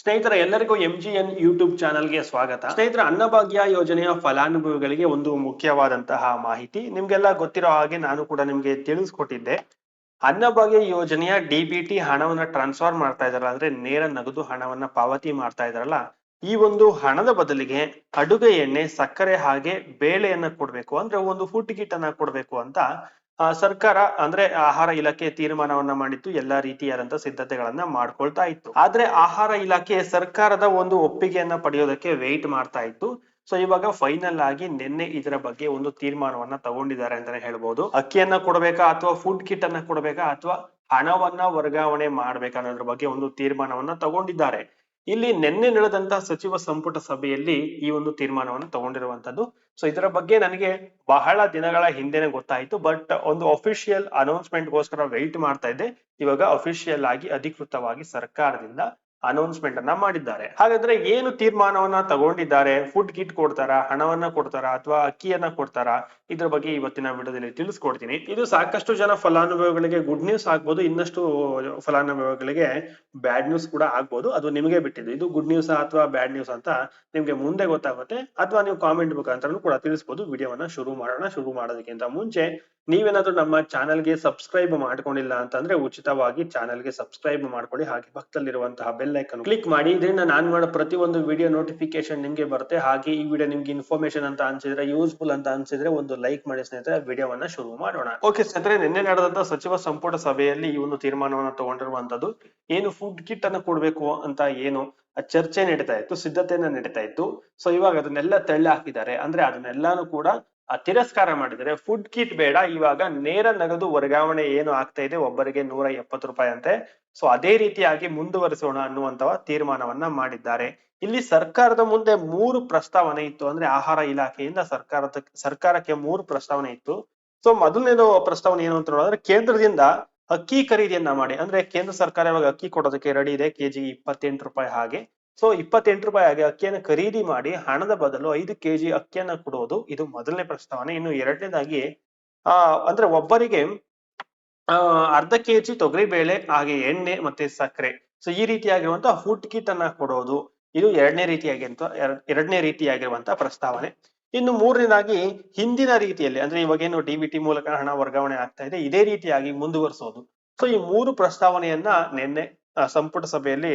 ಸ್ನೇಹಿತರ, ಎಲ್ಲರಿಗೂ M G N YouTube ಚಾನಲ್ಗೆ ಸ್ವಾಗತ. ಸ್ನೇಹಿತರ, ಅನ್ನಭಾಗ್ಯ ಯೋಜನೆಯ ಫಲಾನುಭವಿಗಳಿಗೆ ಒಂದು ಮುಖ್ಯವಾದಂತಹ ಮಾಹಿತಿ. ನಿಮ್ಗೆಲ್ಲ ಗೊತ್ತಿರೋ ಹಾಗೆ ನಾನು ಕೂಡ ನಿಮ್ಗೆ ತಿಳಿಸ್ಕೊಟ್ಟಿದ್ದೆ. ಅನ್ನಭಾಗ್ಯ ಯೋಜನೆಯ ಡಿ ಹಣವನ್ನ ಟ್ರಾನ್ಸ್ಫರ್ ಮಾಡ್ತಾ ಇದಾರಲ್ಲ ಅಂದ್ರೆ ನೇರ ನಗದು ಹಣವನ್ನ ಪಾವತಿ ಮಾಡ್ತಾ ಇದಾರಲ್ಲ ಈ ಒಂದು ಹಣದ ಬದಲಿಗೆ ಅಡುಗೆ ಎಣ್ಣೆ, ಸಕ್ಕರೆ ಹಾಗೆ ಬೇಳೆಯನ್ನ ಕೊಡ್ಬೇಕು. ಅಂದ್ರೆ ಒಂದು ಫುಡ್ ಕಿಟ್ ಅನ್ನ ಕೊಡ್ಬೇಕು ಅಂತ ಸರ್ಕಾರ ಅಂದ್ರೆ ಆಹಾರ ಇಲಾಖೆ ತೀರ್ಮಾನವನ್ನ ಮಾಡಿತ್ತು, ಎಲ್ಲಾ ರೀತಿಯಾದಂತ ಸಿದ್ಧತೆಗಳನ್ನ ಮಾಡ್ಕೊಳ್ತಾ ಇತ್ತು. ಆದ್ರೆ ಆಹಾರ ಇಲಾಖೆ ಸರ್ಕಾರದ ಒಂದು ಒಪ್ಪಿಗೆಯನ್ನ ಪಡೆಯೋದಕ್ಕೆ ವೆಯ್ಟ್ ಮಾಡ್ತಾ ಇತ್ತು. ಸೊ ಇವಾಗ ಫೈನಲ್ ಆಗಿ ನಿನ್ನೆ ಇದರ ಬಗ್ಗೆ ಒಂದು ತೀರ್ಮಾನವನ್ನ ತಗೊಂಡಿದ್ದಾರೆ ಅಂತಾನೆ ಹೇಳ್ಬೋದು. ಅಕ್ಕಿಯನ್ನ ಕೊಡಬೇಕಾ ಅಥವಾ ಫುಡ್ ಕಿಟ್ ಅನ್ನ ಕೊಡಬೇಕಾ ಅಥವಾ ಹಣವನ್ನ ವರ್ಗಾವಣೆ ಮಾಡ್ಬೇಕಾ ಅನ್ನೋದ್ರ ಬಗ್ಗೆ ಒಂದು ತೀರ್ಮಾನವನ್ನ ತಗೊಂಡಿದ್ದಾರೆ. ಇಲ್ಲಿ ನಿನ್ನೆ ನಡೆದಂತ ಸಚಿವ ಸಂಪುಟ ಸಭೆಯಲ್ಲಿ ಈ ಒಂದು ತೀರ್ಮಾನವನ್ನು ತಗೊಂಡಿರುವಂತದ್ದು. ಸೊ ಇದರ ಬಗ್ಗೆ ನನಗೆ ಬಹಳ ದಿನಗಳ ಹಿಂದೆನೆ ಗೊತ್ತಾಯ್ತು ಬಟ್ ಒಂದು ಅಫಿಷಿಯಲ್ ಅನೌನ್ಸ್ಮೆಂಟ್ ಗೋಸ್ಕರ ವೆಯ್ಟ್ ಮಾಡ್ತಾ ಇದ್ದೆ. ಇವಾಗ ಅಫಿಷಿಯಲ್ ಆಗಿ ಅಧಿಕೃತವಾಗಿ ಸರ್ಕಾರದಿಂದ ಅನೌನ್ಸ್ಮೆಂಟ್ ಅನ್ನ ಮಾಡಿದ್ದಾರೆ. ಹಾಗಾದ್ರೆ ಏನು ತೀರ್ಮಾನವನ್ನ ತಗೊಂಡಿದ್ದಾರೆ? ಫುಡ್ ಕಿಟ್ ಕೊಡ್ತಾರಾ? ಹಣವನ್ನ ಕೊಡ್ತಾರಾ? ಅಥವಾ ಅಕ್ಕಿಯನ್ನ ಕೊಡ್ತಾರಾ? ಇದ್ರ ಬಗ್ಗೆ ಇವತ್ತಿನ ವಿಡಿಯೋದಲ್ಲಿ ತಿಳಿಸ್ಕೊಡ್ತೀನಿ. ಇದು ಸಾಕಷ್ಟು ಜನ ಫಲಾನುಭವಿಗಳಿಗೆ ಗುಡ್ ನ್ಯೂಸ್ ಆಗ್ಬೋದು, ಇನ್ನಷ್ಟು ಫಲಾನುಭವಿಗಳಿಗೆ ಬ್ಯಾಡ್ ನ್ಯೂಸ್ ಕೂಡ ಆಗ್ಬೋದು. ಅದು ನಿಮಗೆ ಬಿಟ್ಟಿದ್ದು. ಇದು ಗುಡ್ ನ್ಯೂಸ್ ಅಥವಾ ಬ್ಯಾಡ್ ನ್ಯೂಸ್ ಅಂತ ನಿಮ್ಗೆ ಮುಂದೆ ಗೊತ್ತಾಗುತ್ತೆ. ಅಥವಾ ನೀವು ಕಾಮೆಂಟ್ ಮುಖಾಂತರ ಕೂಡ ತಿಳಿಸ್ಬೋದು. ವಿಡಿಯೋವನ್ನ ಶುರು ಮಾಡೋಣ, ಶುರು ಮಾಡೋದಕ್ಕಿಂತ ಮುಂಚೆ ನೀವೇನಾದ್ರೂ ನಮ್ಮ ಚಾನಲ್ಗೆ ಸಬ್ಸ್ಕ್ರೈಬ್ ಮಾಡ್ಕೊಂಡಿಲ್ಲ ಅಂತಂದ್ರೆ ಉಚಿತವಾಗಿ ಚಾನಲ್ಗೆ ಸಬ್ಸ್ಕ್ರೈಬ್ ಮಾಡ್ಕೊಳ್ಳಿ. ಹಾಗೆ ಪಕ್ಕದಲ್ಲಿರುವಂತಹ ಬೆಲ್ ಐಕನ್ ಕ್ಲಿಕ್ ಮಾಡಿ. ಇದರಿಂದ ನಾನು ಮಾಡೋ ಒಂದು ವಿಡಿಯೋ ನೋಟಿಫಿಕೇಶನ್ ನಿಮ್ಗೆ ಬರುತ್ತೆ. ಹಾಗೆ ಈ ವಿಡಿಯೋ ನಿಮ್ಗೆ ಇನ್ಫಾರ್ಮೇಶನ್ ಅಂತ ಅನ್ಸಿದ್ರೆ ಯೂಸ್ಫುಲ್ ಅಂತ ಅನ್ಸಿದ್ರೆ ಒಂದು ಲೈಕ್ ಮಾಡಿ ಸ್ನೇಹಿತರೆ, ವಿಡಿಯೋವನ್ನ ಶುರು ಮಾಡೋಣ. ಓಕೆ ಸ್ನೇಹಿತರೆ, ನಿನ್ನೆ ನಡೆದಂತ ಸಚಿವ ಸಂಪುಟ ಸಭೆಯಲ್ಲಿ ಈ ಒಂದು ತೀರ್ಮಾನವನ್ನು ತಗೊಂಡಿರುವಂತದ್ದು, ಏನು ಫುಡ್ ಕಿಟ್ ಅನ್ನ ಕೊಡ್ಬೇಕು ಅಂತ ಏನು ಚರ್ಚೆ ನಡೀತಾ ಇತ್ತು, ಸಿದ್ಧತೆಯನ್ನ ನಡೀತಾ ಇತ್ತು. ಸೊ ಇವಾಗ ಅದನ್ನೆಲ್ಲ ತಳ್ಳಿ ಹಾಕಿದ್ದಾರೆ ಅಂದ್ರೆ ಅದನ್ನೆಲ್ಲಾನು ಕೂಡ ತಿರಸ್ಕಾರ ಮಾಡಿದರೆ ಫುಡ್ ಕಿಟ್ ಬೇಡ, ಇವಾಗ ನೇರ ನಗದು ವರ್ಗಾವಣೆ ಏನು ಆಗ್ತಾ ಇದೆ, ಒಬ್ಬರಿಗೆ ನೂರ ಎಪ್ಪತ್ತು ರೂಪಾಯಿ ಅಂತೆ. ಸೊ ಅದೇ ರೀತಿಯಾಗಿ ಮುಂದುವರಿಸೋಣ ಅನ್ನುವಂತಹ ತೀರ್ಮಾನವನ್ನ ಮಾಡಿದ್ದಾರೆ. ಇಲ್ಲಿ ಸರ್ಕಾರದ ಮುಂದೆ ಮೂರು ಪ್ರಸ್ತಾವನೆ ಇತ್ತು ಅಂದ್ರೆ ಆಹಾರ ಇಲಾಖೆಯಿಂದ ಸರ್ಕಾರದ, ಸರ್ಕಾರಕ್ಕೆ ಮೂರು ಪ್ರಸ್ತಾವನೆ ಇತ್ತು. ಸೊ ಮೊದಲನೇದು ಪ್ರಸ್ತಾವನೆ ಏನು ಅಂತ ನೋಡಿದ್ರೆ ಕೇಂದ್ರದಿಂದ ಅಕ್ಕಿ ಖರೀದಿಯನ್ನ ಮಾಡಿ. ಅಂದ್ರೆ ಕೇಂದ್ರ ಸರ್ಕಾರ ಇವಾಗ ಅಕ್ಕಿ ಕೊಡೋದಕ್ಕೆ ರೆಡಿ ಇದೆ, ಕೆಜಿ ಇಪ್ಪತ್ತೆಂಟು ರೂಪಾಯಿ ಹಾಗೆ. ಸೊ ಇಪ್ಪತ್ತೆಂಟು ರೂಪಾಯಿ ಆಗಿ ಅಕ್ಕಿಯನ್ನು ಖರೀದಿ ಮಾಡಿ ಹಣದ ಬದಲು ಐದು ಕೆಜಿ ಅಕ್ಕಿಯನ್ನ ಕೊಡುವುದು ಇದು ಮೊದಲನೇ ಪ್ರಸ್ತಾವನೆ ಇನ್ನು ಎರಡನೇದಾಗಿ, ಆ, ಅಂದ್ರೆ ಒಬ್ಬರಿಗೆ, ಆ, ಅರ್ಧ ಕೆಜಿ ತೊಗರಿ ಬೇಳೆ ಹಾಗೆ ಎಣ್ಣೆ ಮತ್ತೆ ಸಕ್ಕರೆ. ಸೊ ಈ ರೀತಿಯಾಗಿರುವಂತಹ ಫುಡ್ ಕಿಟ್ ಅನ್ನ ಕೊಡೋದು. ಇದು ಎರಡನೇ ರೀತಿಯಾಗಿರುವಂತ ಎರಡನೇ ರೀತಿಯಾಗಿರುವಂತಹ ಪ್ರಸ್ತಾವನೆ. ಇನ್ನು ಮೂರನೇದಾಗಿ, ಹಿಂದಿನ ರೀತಿಯಲ್ಲಿ, ಅಂದ್ರೆ ಇವಾಗೇನು ಡಿ ಬಿ ಮೂಲಕ ಹಣ ವರ್ಗಾವಣೆ ಆಗ್ತಾ ಇದೆ, ಇದೇ ರೀತಿಯಾಗಿ ಮುಂದುವರಿಸೋದು. ಸೊ ಈ ಮೂರು ಪ್ರಸ್ತಾವನೆಯನ್ನ ನಿನ್ನೆ ಸಂಪುಟ ಸಭೆಯಲ್ಲಿ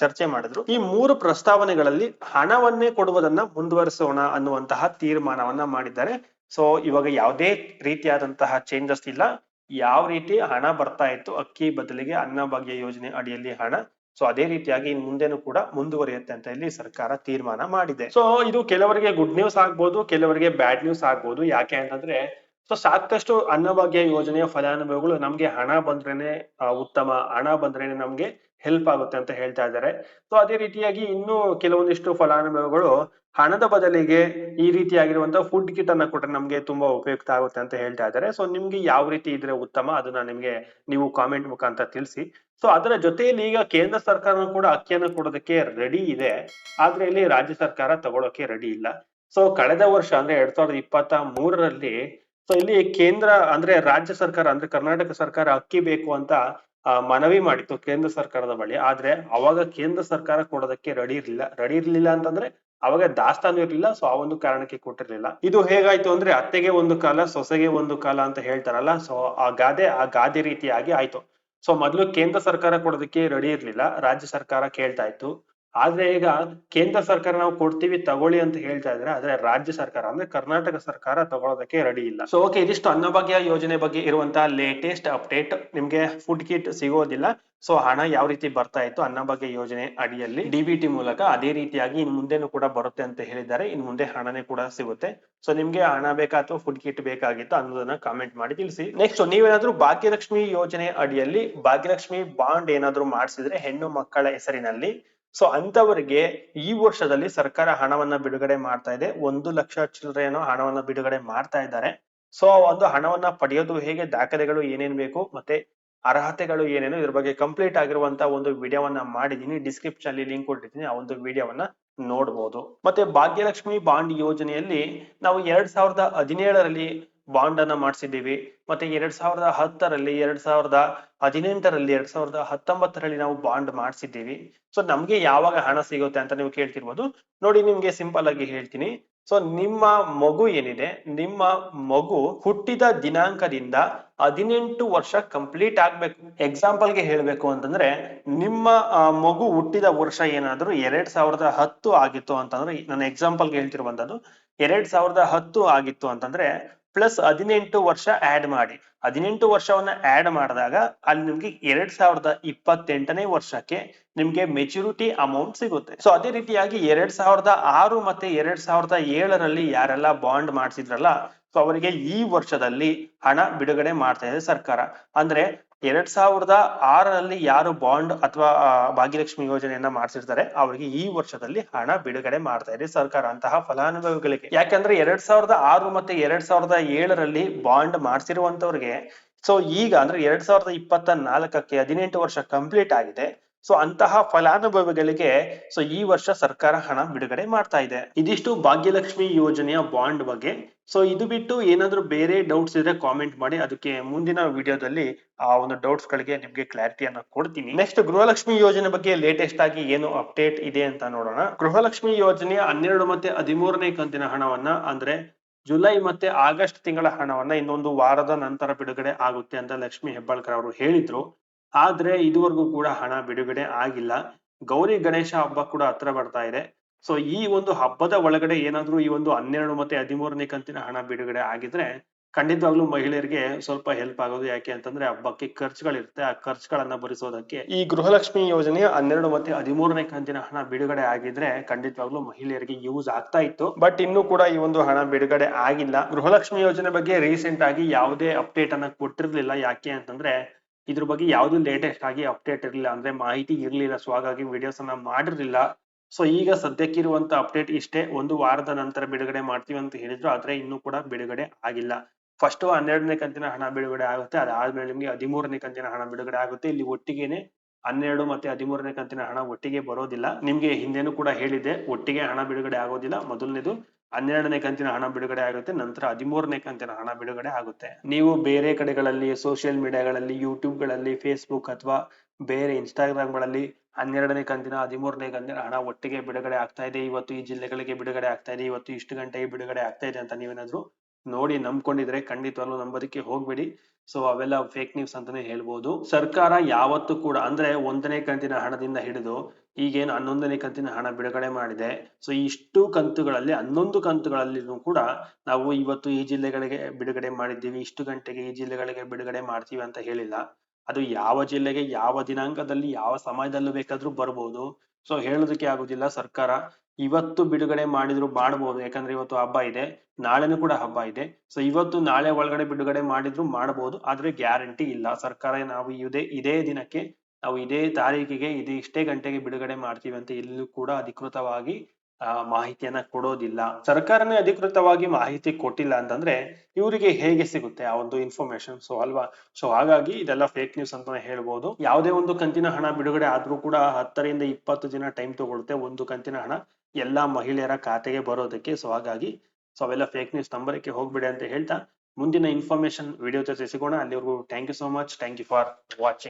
ಚರ್ಚೆ ಮಾಡಿದ್ರು. ಈ ಮೂರು ಪ್ರಸ್ತಾವನೆಗಳಲ್ಲಿ ಹಣವನ್ನೇ ಕೊಡುವುದನ್ನ ಮುಂದುವರಿಸೋಣ ಅನ್ನುವಂತಹ ತೀರ್ಮಾನವನ್ನ ಮಾಡಿದ್ದಾರೆ. ಸೊ ಇವಾಗ ಯಾವುದೇ ರೀತಿಯಾದಂತಹ ಚೇಂಜಸ್ ಇಲ್ಲ. ಯಾವ ರೀತಿ ಹಣ ಬರ್ತಾ ಇತ್ತು? ಅಕ್ಕಿ ಬದಲಿಗೆ ಅನ್ನಭಾಗ್ಯ ಯೋಜನೆ ಅಡಿಯಲ್ಲಿ ಹಣ. ಸೊ ಅದೇ ರೀತಿಯಾಗಿ ಇನ್ ಮುಂದೆನೂ ಕೂಡ ಮುಂದುವರಿಯುತ್ತೆ ಅಂತ ಇಲ್ಲಿ ಸರ್ಕಾರ ತೀರ್ಮಾನ ಮಾಡಿದೆ. ಸೊ ಇದು ಕೆಲವರಿಗೆ ಗುಡ್ ನ್ಯೂಸ್ ಆಗ್ಬೋದು, ಕೆಲವರಿಗೆ ಬ್ಯಾಡ್ ನ್ಯೂಸ್ ಆಗ್ಬೋದು. ಯಾಕೆ ಅಂತಂದ್ರೆ ಸೊ ಸಾಕಷ್ಟು ಅನ್ನಭಾಗ್ಯ ಯೋಜನೆಯ ಫಲಾನುಭವಿಗಳು ನಮ್ಗೆ ಹಣ ಬಂದ್ರೇನೆ ಉತ್ತಮ, ಹಣ ಬಂದ್ರೇನೆ ನಮ್ಗೆ ಹೆಲ್ಪ್ ಆಗುತ್ತೆ ಅಂತ ಹೇಳ್ತಾ ಇದ್ದಾರೆ. ಸೊ ಅದೇ ರೀತಿಯಾಗಿ ಇನ್ನೂ ಕೆಲವೊಂದಿಷ್ಟು ಫಲಾನುಭವಿಗಳು ಹಣದ ಬದಲಿಗೆ ಈ ರೀತಿಯಾಗಿರುವಂತಹ ಫುಡ್ ಕಿಟ್ ಅನ್ನ ಕೊಟ್ರೆ ನಮ್ಗೆ ತುಂಬಾ ಉಪಯುಕ್ತ ಆಗುತ್ತೆ ಅಂತ ಹೇಳ್ತಾ ಇದ್ದಾರೆ. ಸೊ ನಿಮ್ಗೆ ಯಾವ ರೀತಿ ಇದ್ರೆ ಉತ್ತಮ ಅದನ್ನ ನಿಮ್ಗೆ ನೀವು ಕಾಮೆಂಟ್ ಮುಖಾಂತರ ತಿಳಿಸಿ. ಸೊ ಅದರ ಜೊತೆಯಲ್ಲಿ ಈಗ ಕೇಂದ್ರ ಸರ್ಕಾರ ಕೂಡ ಅಕ್ಕಿಯನ್ನು ಕೊಡೋದಕ್ಕೆ ರೆಡಿ ಇದೆ. ಆದ್ರೆ ಇಲ್ಲಿ ರಾಜ್ಯ ಸರ್ಕಾರ ತಗೊಳಕ್ಕೆ ರೆಡಿ ಇಲ್ಲ. ಸೊ ಕಳೆದ ವರ್ಷ ಅಂದ್ರೆ ಎರಡ್ ಸಾವಿರದ ಇಪ್ಪತ್ತ ಮೂರರಲ್ಲಿ ಸೊ ಇಲ್ಲಿ ಕೇಂದ್ರ ಅಂದ್ರೆ ರಾಜ್ಯ ಸರ್ಕಾರ ಅಂದ್ರೆ ಕರ್ನಾಟಕ ಸರ್ಕಾರ ಅಕ್ಕಿ ಬೇಕು ಅಂತ ಮನವಿ ಮಾಡಿತ್ತು ಕೇಂದ್ರ ಸರ್ಕಾರದ ಬಳಿ. ಆದ್ರೆ ಅವಾಗ ಕೇಂದ್ರ ಸರ್ಕಾರ ಕೊಡೋದಕ್ಕೆ ರೆಡಿ ಇರ್ಲಿಲ್ಲ. ರೆಡಿ ಇರ್ಲಿಲ್ಲ ಅಂತಂದ್ರೆ ಅವಾಗ ದಾಸ್ತಾನು ಇರ್ಲಿಲ್ಲ. ಸೊ ಆ ಒಂದು ಕಾರಣಕ್ಕೆ ಕೊಟ್ಟಿರ್ಲಿಲ್ಲ. ಇದು ಹೇಗಾಯ್ತು ಅಂದ್ರೆ ಅತ್ತೆಗೆ ಒಂದು ಕಾಲ, ಸೊಸೆಗೆ ಒಂದು ಕಾಲ ಅಂತ ಹೇಳ್ತಾರಲ್ಲ. ಸೊ ಆ ಗಾದೆ ಆ ಗಾದೆ ರೀತಿಯಾಗಿ ಆಯ್ತು. ಸೊ ಮೊದಲು ಕೇಂದ್ರ ಸರ್ಕಾರ ಕೊಡೋದಕ್ಕೆ ರೆಡಿ ಇರ್ಲಿಲ್ಲ. ರಾಜ್ಯ ಸರ್ಕಾರ ಕೇಳ್ತಾ ಇತ್ತು. ಆದ್ರೆ ಈಗ ಕೇಂದ್ರ ಸರ್ಕಾರ ನಾವು ಕೊಡ್ತೀವಿ, ತಗೊಳ್ಳಿ ಅಂತ ಹೇಳ್ತಾ ಇದ್ರೆ ಆದ್ರೆ ರಾಜ್ಯ ಸರ್ಕಾರ, ಅಂದ್ರೆ ಕರ್ನಾಟಕ ಸರ್ಕಾರ ತಗೊಳ್ಳೋದಕ್ಕೆ ರೆಡಿ ಇಲ್ಲ. ಸೊ ಓಕೆ ಇದಿಷ್ಟು ಅನ್ನಭಾಗ್ಯ ಯೋಜನೆ ಬಗ್ಗೆ ಇರುವಂತಹ ಲೇಟೆಸ್ಟ್ ಅಪ್ಡೇಟ್ ನಿಮ್ಗೆ ಫುಡ್ ಕಿಟ್ ಸಿಗೋದಿಲ್ಲ. ಸೊ ಹಣ ಯಾವ ರೀತಿ ಬರ್ತಾ ಇತ್ತು ಅನ್ನಭಾಗ್ಯ ಯೋಜನೆ ಅಡಿಯಲ್ಲಿ? ಡಿಬಿಟಿ ಮೂಲಕ ಅದೇ ರೀತಿಯಾಗಿ ಇನ್ ಮುಂದೆನೂ ಕೂಡ ಬರುತ್ತೆ ಅಂತ ಹೇಳಿದ್ದಾರೆ. ಇನ್ ಮುಂದೆ ಹಣನೇ ಕೂಡ ಸಿಗುತ್ತೆ. ಸೊ ನಿಮ್ಗೆ ಹಣ ಬೇಕಾ ಅಥವಾ ಫುಡ್ ಕಿಟ್ ಬೇಕಾಗಿತ್ತು ಅನ್ನೋದನ್ನ ಕಾಮೆಂಟ್ ಮಾಡಿ ತಿಳಿಸಿ. ನೆಕ್ಸ್ಟ್ ನೀವೇನಾದ್ರೂ ಭಾಗ್ಯಲಕ್ಷ್ಮಿ ಯೋಜನೆ ಅಡಿಯಲ್ಲಿ ಭಾಗ್ಯಲಕ್ಷ್ಮಿ ಬಾಂಡ್ ಏನಾದ್ರೂ ಮಾಡಿಸಿದ್ರೆ ಹೆಣ್ಣು ಮಕ್ಕಳ ಹೆಸರಿನಲ್ಲಿ ಸೊ ಅಂತವರಿಗೆ ಈ ವರ್ಷದಲ್ಲಿ ಸರ್ಕಾರ ಹಣವನ್ನ ಬಿಡುಗಡೆ ಮಾಡ್ತಾ ಇದೆ. ಒಂದು ಲಕ್ಷ ಚಿಲ್ಲರೆಯನ್ನು ಹಣವನ್ನ ಬಿಡುಗಡೆ ಮಾಡ್ತಾ ಇದ್ದಾರೆ. ಸೊ ಒಂದು ಹಣವನ್ನ ಪಡೆಯೋದು ಹೇಗೆ? ದಾಖಲೆಗಳು ಏನೇನ್ ಬೇಕು? ಮತ್ತೆ ಅರ್ಹತೆಗಳು ಏನೇನು? ಇದ್ರ ಬಗ್ಗೆ ಕಂಪ್ಲೀಟ್ ಆಗಿರುವಂತ ಒಂದು ವಿಡಿಯೋವನ್ನ ಮಾಡಿದೀನಿ ಡಿಸ್ಕ್ರಿಪ್ಷನ್ ಅಲ್ಲಿ ಲಿಂಕ್ ಕೊಟ್ಟಿದ್ದೀನಿ. ಆ ಒಂದು ವಿಡಿಯೋವನ್ನ ನೋಡಬಹುದು ಮತ್ತೆ ಭಾಗ್ಯಲಕ್ಷ್ಮಿ ಬಾಂಡ್ ಯೋಜನೆಯಲ್ಲಿ ನಾವು ಎರಡ್ ಸಾವಿರದ ಹದಿನೇಳರಲ್ಲಿ ಬಾಂಡ್ ಅನ್ನ ಮಾಡಿಸಿದ್ದೀವಿ. ಮತ್ತೆ ಎರಡ್ ಸಾವಿರದ ಹತ್ತರಲ್ಲಿ, ಎರಡ್ ಸಾವಿರದ ಹದಿನೆಂಟರಲ್ಲಿ, ಎರಡ್ ಸಾವಿರದ ಹತ್ತೊಂಬತ್ತರಲ್ಲಿ ನಾವು ಬಾಂಡ್ ಮಾಡಿಸಿದ್ದೀವಿ. ಸೊ ನಮ್ಗೆ ಯಾವಾಗ ಹಣ ಸಿಗುತ್ತೆ ಅಂತ ನೀವು ಕೇಳ್ತಿರ್ಬೋದು. ನೋಡಿ, ನಿಮ್ಗೆ ಸಿಂಪಲ್ ಆಗಿ ಹೇಳ್ತೀನಿ. ಸೊ ನಿಮ್ಮ ಮಗು ಏನಿದೆ? ನಿಮ್ಮ ಮಗು ಹುಟ್ಟಿದ ದಿನಾಂಕದಿಂದ ಹದಿನೆಂಟು ವರ್ಷ ಕಂಪ್ಲೀಟ್ ಆಗ್ಬೇಕು. ಎಕ್ಸಾಂಪಲ್ಗೆ ಹೇಳ್ಬೇಕು ಅಂತಂದ್ರೆ, ನಿಮ್ಮ ಮಗು ಹುಟ್ಟಿದ ವರ್ಷ ಏನಾದ್ರು ಎರಡ್ ಸಾವಿರದ ಹತ್ತು ಆಗಿತ್ತು ಅಂತಂದ್ರೆ, ನಾನು ಎಕ್ಸಾಂಪಲ್ಗೆ ಹೇಳ್ತಿರುವಂತದ್ದು ಎರಡ್ ಸಾವಿರದ ಹತ್ತು ಆಗಿತ್ತು ಅಂತಂದ್ರೆ ಪ್ಲಸ್ ಹದಿನೆಂಟು ವರ್ಷ ಆಡ್ ಮಾಡಿ. ಹದಿನೆಂಟು ವರ್ಷವನ್ನ ಆಡ್ ಮಾಡಿದಾಗ ಅಲ್ಲಿ ನಿಮ್ಗೆ ಎರಡ್ ಸಾವಿರದ ಇಪ್ಪತ್ತೆಂಟನೇ ವರ್ಷಕ್ಕೆ ನಿಮ್ಗೆ ಮೆಚುರಿಟಿ ಅಮೌಂಟ್ ಸಿಗುತ್ತೆ. ಸೊ ಅದೇ ರೀತಿಯಾಗಿ ಎರಡ್ ಸಾವಿರದ ಆರು ಮತ್ತೆ ಎರಡ್ ಸಾವಿರದ ಏಳರಲ್ಲಿ ಯಾರೆಲ್ಲ ಬಾಂಡ್ ಮಾಡಿಸಿದ್ರಲ್ಲ ಸೊ ಅವರಿಗೆ ಈ ವರ್ಷದಲ್ಲಿ ಹಣ ಬಿಡುಗಡೆ ಮಾಡ್ತಾ ಇದೆ ಸರ್ಕಾರ. ಅಂದ್ರೆ ಎರಡ್ ಸಾವಿರದ ಆರರಲ್ಲಿ ಯಾರು ಬಾಂಡ್ ಅಥವಾ ಭಾಗ್ಯಲಕ್ಷ್ಮಿ ಯೋಜನೆಯನ್ನ ಮಾಡಿಸಿರ್ತಾರೆ, ಅವರಿಗೆ ಈ ವರ್ಷದಲ್ಲಿ ಹಣ ಬಿಡುಗಡೆ ಮಾಡ್ತಾ ಇದೆ ಸರ್ಕಾರ ಅಂತಹ ಫಲಾನುಭವಿಗಳಿಗೆ. ಯಾಕಂದ್ರೆ ಎರಡ್ ಸಾವಿರದ ಆರು ಮತ್ತೆ ಎರಡ್ ಸಾವಿರದ ಏಳರಲ್ಲಿ ಬಾಂಡ್ ಮಾಡಿಸಿರುವಂತವ್ರಿಗೆ, ಸೊ ಈಗ ಅಂದ್ರೆ ಎರಡ್ ಸಾವಿರದ ಇಪ್ಪತ್ತ ನಾಲ್ಕಕ್ಕೆ ಹದಿನೆಂಟು ವರ್ಷ ಕಂಪ್ಲೀಟ್ ಆಗಿದೆ. ಸೊ ಅಂತಹ ಫಲಾನುಭವಿಗಳಿಗೆ ಸೊ ಈ ವರ್ಷ ಸರ್ಕಾರ ಹಣ ಬಿಡುಗಡೆ ಮಾಡ್ತಾ ಇದೆ. ಇದಿಷ್ಟು ಭಾಗ್ಯಲಕ್ಷ್ಮಿ ಯೋಜನೆಯ ಬಾಂಡ್ ಬಗ್ಗೆ. ಸೊ ಇದು ಬಿಟ್ಟು ಏನಾದ್ರೂ ಬೇರೆ ಡೌಟ್ಸ್ ಇದ್ರೆ ಕಾಮೆಂಟ್ ಮಾಡಿ. ಅದಕ್ಕೆ ಮುಂದಿನ ವಿಡಿಯೋದಲ್ಲಿ ಆ ಒಂದು ಡೌಟ್ಸ್ ಗಳಿಗೆ ನಿಮ್ಗೆ ಕ್ಲಾರಿಟಿಯನ್ನ ಕೊಡ್ತೀನಿ. ನೆಕ್ಸ್ಟ್ ಗೃಹಲಕ್ಷ್ಮಿ ಯೋಜನೆ ಬಗ್ಗೆ ಲೇಟೆಸ್ಟ್ ಆಗಿ ಏನು ಅಪ್ಡೇಟ್ ಇದೆ ಅಂತ ನೋಡೋಣ. ಗೃಹಲಕ್ಷ್ಮಿ ಯೋಜನೆಯ ಹನ್ನೆರಡು ಮತ್ತೆ ಹದಿಮೂರನೇ ಕಂತಿನ ಹಣವನ್ನ ಅಂದ್ರೆ ಜುಲೈ ಮತ್ತೆ ಆಗಸ್ಟ್ ತಿಂಗಳ ಹಣವನ್ನ ಇನ್ನೊಂದು ವಾರದ ನಂತರ ಬಿಡುಗಡೆ ಆಗುತ್ತೆ ಅಂತ ಲಕ್ಷ್ಮಿ ಹೆಬ್ಬಾಳ್ಕರ್ ಅವರು ಹೇಳಿದ್ರು. ಆದ್ರೆ ಇದುವರೆಗೂ ಕೂಡ ಹಣ ಬಿಡುಗಡೆ ಆಗಿಲ್ಲ. ಗೌರಿ ಗಣೇಶ ಹಬ್ಬ ಕೂಡ ಹತ್ರ ಬರ್ತಾ ಇದೆ. ಸೊ ಈ ಒಂದು ಹಬ್ಬದ ಒಳಗಡೆ ಏನಾದ್ರೂ ಈ ಒಂದು ಹನ್ನೆರಡು ಮತ್ತೆ ಹದಿಮೂರನೇ ಕಂತಿನ ಹಣ ಬಿಡುಗಡೆ ಆಗಿದ್ರೆ ಖಂಡಿತವಾಗ್ಲೂ ಮಹಿಳೆಯರಿಗೆ ಸ್ವಲ್ಪ ಹೆಲ್ಪ್ ಆಗೋದು ಯಾಕೆ ಅಂತಂದ್ರೆ ಹಬ್ಬಕ್ಕೆ ಖರ್ಚುಗಳಿರುತ್ತೆ. ಆ ಖರ್ಚುಗಳನ್ನ ಭರಿಸೋದಕ್ಕೆ ಈ ಗೃಹಲಕ್ಷ್ಮಿ ಯೋಜನೆ ಹನ್ನೆರಡು ಮತ್ತೆ ಹದಿಮೂರನೇ ಕಂತಿನ ಹಣ ಬಿಡುಗಡೆ ಆಗಿದ್ರೆ ಖಂಡಿತವಾಗ್ಲೂ ಮಹಿಳೆಯರಿಗೆ ಯೂಸ್ ಆಗ್ತಾ ಇತ್ತು. ಬಟ್ ಇನ್ನೂ ಕೂಡ ಈ ಒಂದು ಹಣ ಬಿಡುಗಡೆ ಆಗಿಲ್ಲ. ಗೃಹಲಕ್ಷ್ಮಿ ಯೋಜನೆ ಬಗ್ಗೆ ರೀಸೆಂಟ್ ಆಗಿ ಯಾವುದೇ ಅಪ್ಡೇಟ್ ಅನ್ನ ಕೊಟ್ಟಿರ್ಲಿಲ್ಲ. ಯಾಕೆ ಅಂತಂದ್ರೆ ಇದ್ರ ಬಗ್ಗೆ ಯಾವುದು ಲೇಟೆಸ್ಟ್ ಆಗಿ ಅಪ್ಡೇಟ್ ಇರಲಿಲ್ಲ. ಅಂದ್ರೆ ಮಾಹಿತಿ ಇರ್ಲಿಲ್ಲ. ಸೊ ಹಾಗಾಗಿ ವಿಡಿಯೋಸ್ ಅನ್ನ ಮಾಡಿರ್ಲಿಲ್ಲ. ಸೊ ಈಗ ಸದ್ಯಕ್ಕಿರುವಂತ ಅಪ್ಡೇಟ್ ಇಷ್ಟೇ. ಒಂದು ವಾರದ ನಂತರ ಬಿಡುಗಡೆ ಮಾಡ್ತೀವಿ ಅಂತ ಹೇಳಿದ್ರು. ಆದ್ರೆ ಇನ್ನೂ ಕೂಡ ಬಿಡುಗಡೆ ಆಗಿಲ್ಲ. ಫಸ್ಟ್ ಹನ್ನೆರಡನೇ ಕಂತಿನ ಹಣ ಬಿಡುಗಡೆ ಆಗುತ್ತೆ. ಅದಾದ್ಮೇಲೆ ನಿಮ್ಗೆ ಹದಿಮೂರನೇ ಕಂತಿನ ಹಣ ಬಿಡುಗಡೆ ಆಗುತ್ತೆ. ಇಲ್ಲಿ ಒಟ್ಟಿಗೆನೆ ಹನ್ನೆರಡು ಮತ್ತೆ ಹದಿಮೂರನೇ ಕಂತಿನ ಹಣ ಒಟ್ಟಿಗೆ ಬರೋದಿಲ್ಲ. ನಿಮ್ಗೆ ಹಿಂದೆನೂ ಕೂಡ ಹೇಳಿದೆ ಒಟ್ಟಿಗೆ ಹಣ ಬಿಡುಗಡೆ ಆಗೋದಿಲ್ಲ. ಮೊದಲನೇದು ಹನ್ನೆರಡನೇ ಕಂತಿನ ಹಣ ಬಿಡುಗಡೆ ಆಗುತ್ತೆ, ನಂತರ ಹದಿಮೂರನೇ ಕಂತಿನ ಹಣ ಬಿಡುಗಡೆ ಆಗುತ್ತೆ. ನೀವು ಬೇರೆ ಕಡೆಗಳಲ್ಲಿ ಸೋಷಿಯಲ್ ಮೀಡಿಯಾಗಳಲ್ಲಿ ಯೂಟ್ಯೂಬ್ಗಳಲ್ಲಿ ಫೇಸ್ಬುಕ್ ಅಥವಾ ಬೇರೆ ಇನ್ಸ್ಟಾಗ್ರಾಮ್ಗಳಲ್ಲಿ ಹನ್ನೆರಡನೇ ಕಂತಿನ, ಹದಿಮೂರನೇ ಕಂತಿನ ಹಣ ಒಟ್ಟಿಗೆ ಬಿಡುಗಡೆ ಆಗ್ತಾ ಇದೆ. ಇವತ್ತು ಈ ಜಿಲ್ಲೆಗಳಿಗೆ ಬಿಡುಗಡೆ ಆಗ್ತಾ ಇದೆ. ಇವತ್ತು ಇಷ್ಟು ಗಂಟೆಗೆ ಬಿಡುಗಡೆ ಆಗ್ತಾ ಇದೆ ಅಂತ ನೀವೇನಾದ್ರೂ ನೋಡಿ ನಂಬ್ಕೊಂಡಿದ್ರೆ ಖಂಡಿತವಾಗ್ಲೂ ನಂಬೋದಕ್ಕೆ ಹೋಗ್ಬೇಡಿ. ಸೊ ಅವೆಲ್ಲ ಫೇಕ್ ನ್ಯೂಸ್ ಅಂತಾನೆ ಹೇಳ್ಬೋದು. ಸರ್ಕಾರ ಯಾವತ್ತು ಕೂಡ, ಅಂದ್ರೆ ಒಂದನೇ ಕಂತಿನ ಹಣದಿಂದ ಹಿಡಿದು ಈಗೇನು ಹನ್ನೊಂದನೇ ಕಂತಿನ ಹಣ ಬಿಡುಗಡೆ ಮಾಡಿದೆ. ಸೊ ಇಷ್ಟು ಕಂತುಗಳಲ್ಲಿ, ಹನ್ನೊಂದು ಕಂತುಗಳಲ್ಲಿನೂ ಕೂಡ ನಾವು ಇವತ್ತು ಈ ಜಿಲ್ಲೆಗಳಿಗೆ ಬಿಡುಗಡೆ ಮಾಡಿದ್ದೀವಿ. ಇಷ್ಟು ಗಂಟೆಗೆ ಈ ಜಿಲ್ಲೆಗಳಿಗೆ ಬಿಡುಗಡೆ ಮಾಡ್ತೀವಿ ಅಂತ ಹೇಳಿಲ್ಲ. ಅದು ಯಾವ ಜಿಲ್ಲೆಗೆ, ಯಾವ ದಿನಾಂಕದಲ್ಲಿ, ಯಾವ ಸಮಯದಲ್ಲೂ ಬೇಕಾದ್ರೂ ಬರ್ಬೋದು. ಸೊ ಹೇಳೋದಕ್ಕೆ ಆಗುದಿಲ್ಲ, ಸರ್ಕಾರ ಇವತ್ತು ಬಿಡುಗಡೆ ಮಾಡಿದ್ರು ಮಾಡಬಹುದು ಯಾಕಂದ್ರೆ ಇವತ್ತು ಹಬ್ಬ ಇದೆ, ನಾಳೆನೂ ಕೂಡ ಹಬ್ಬ ಇದೆ. ಸೊ ಇವತ್ತು ನಾಳೆ ಒಳಗಡೆ ಬಿಡುಗಡೆ ಮಾಡಿದ್ರು ಮಾಡಬಹುದು ಆದ್ರೆ ಗ್ಯಾರಂಟಿ ಇಲ್ಲ. ಸರ್ಕಾರ ನಾವು ಇದೇ ಇದೇ ದಿನಕ್ಕೆ, ನಾವು ಇದೇ ತಾರೀಕಿಗೆ, ಇದೇ ಇಷ್ಟೇ ಗಂಟೆಗೆ ಬಿಡುಗಡೆ ಮಾಡ್ತೀವಿ ಅಂತ ಎಲ್ಲೂ ಕೂಡ ಅಧಿಕೃತವಾಗಿ ಮಾಹಿತಿಯನ್ನ ಕೊಡೋದಿಲ್ಲ. ಸರ್ಕಾರನೇ ಅಧಿಕೃತವಾಗಿ ಮಾಹಿತಿ ಕೊಟ್ಟಿಲ್ಲ ಅಂತಂದ್ರೆ ಇವರಿಗೆ ಹೇಗೆ ಸಿಗುತ್ತೆ? ಆ ಒಂದು ಇನ್ಫಾರ್ಮೇಶನ್ ಸೊ ಅಲ್ವಾ? ಸೊ ಹಾಗಾಗಿ ಇದೆಲ್ಲ ಫೇಕ್ ನ್ಯೂಸ್ ಅಂತಾನೆ ಹೇಳ್ಬೋದು. ಯಾವುದೇ ಒಂದು ಕಂತಿನ ಹಣ ಬಿಡುಗಡೆ ಆದ್ರೂ ಕೂಡ ಹತ್ತರಿಂದ ಇಪ್ಪತ್ತು ದಿನ ಟೈಮ್ ತಗೊಳುತ್ತೆ ಒಂದು ಕಂತಿನ ಹಣ ಎಲ್ಲಾ ಮಹಿಳೆಯರ ಖಾತೆಗೆ ಬರೋದಕ್ಕೆ. ಸೊ ಹಾಗಾಗಿ ಸೊ ಅವೆಲ್ಲ ಫೇಕ್ ನ್ಯೂಸ್ ನಂಬರಕ್ಕೆ ಹೋಗ್ಬಿಡಿ ಅಂತ ಹೇಳ್ತಾ ಮುಂದಿನ ಇನ್ಫಾರ್ಮೇಶನ್ ವಿಡಿಯೋ ಜೊತೆ ಸಿಗೋಣ. ಅಲ್ಲಿವರೆಗೂ thank you so much thank you for watching